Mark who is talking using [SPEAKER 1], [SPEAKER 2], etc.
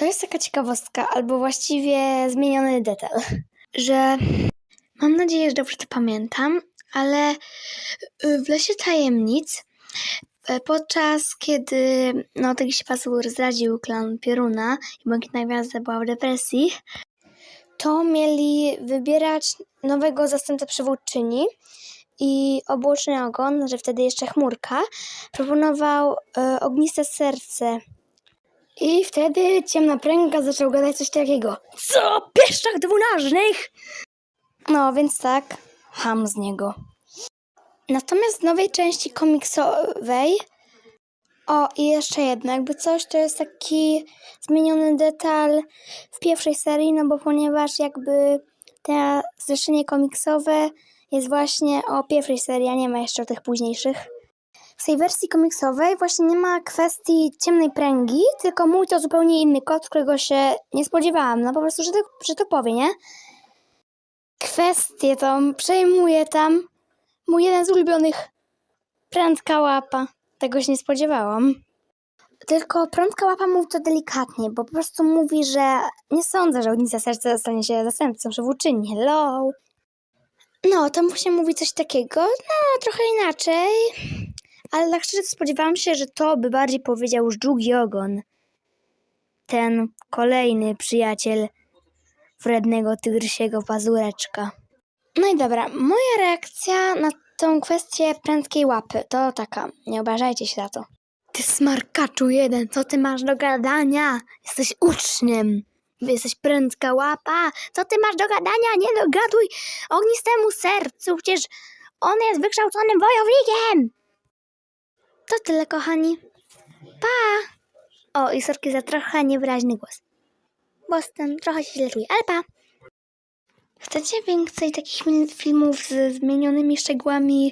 [SPEAKER 1] To jest taka ciekawostka, albo właściwie zmieniony detal, że mam nadzieję, że dobrze to pamiętam, ale y, w Lesie Tajemnic e, podczas kiedy no, się Pazur zdradził klan Pioruna i Błękitna Gwiazda była w depresji, to mieli wybierać nowego zastępcę przywódczyni i obłoczny ogon, że wtedy jeszcze chmurka, proponował e, ogniste serce. I wtedy ciemna pręga zaczął gadać coś takiego. Co? Pieszczach dwunażnych? No, więc tak, ham z niego. Natomiast w nowej części komiksowej o, i jeszcze jedno, jakby coś, to jest taki zmieniony detal w pierwszej serii, no bo ponieważ jakby te zrzeszenie komiksowe jest właśnie o pierwszej serii, a nie ma jeszcze o tych późniejszych. W tej wersji komiksowej właśnie nie ma kwestii ciemnej pręgi, tylko mój to zupełnie inny kot, którego się nie spodziewałam. No po prostu, że to, że to powie, nie? Kwestię tą przejmuje tam mój jeden z ulubionych prędka łapa. Tego się nie spodziewałam. Tylko prądka łapa mówi to delikatnie, bo po prostu mówi, że nie sądzę, że Ognica Serca stanie się zastępcą przewodczyni. Hello. No, to właśnie mówi coś takiego, no trochę inaczej. Ale tak szczerze spodziewałam się, że to by bardziej powiedział już długi ogon. Ten kolejny przyjaciel wrednego tygrysiego pazureczka. No i dobra, moja reakcja na tą kwestię prędkiej łapy to taka, nie obrażajcie się za to. Ty smarkaczu jeden, co ty masz do gadania? Jesteś uczniem. Jesteś prędka łapa. Co ty masz do gadania? Nie dogaduj ognistemu sercu, przecież on jest wykształconym wojownikiem. To tyle, kochani. Pa! O, i sorki za trochę niewyraźny głos. Bo z tym trochę się źle czuję, ale pa! Chcecie więcej takich filmów z zmienionymi szczegółami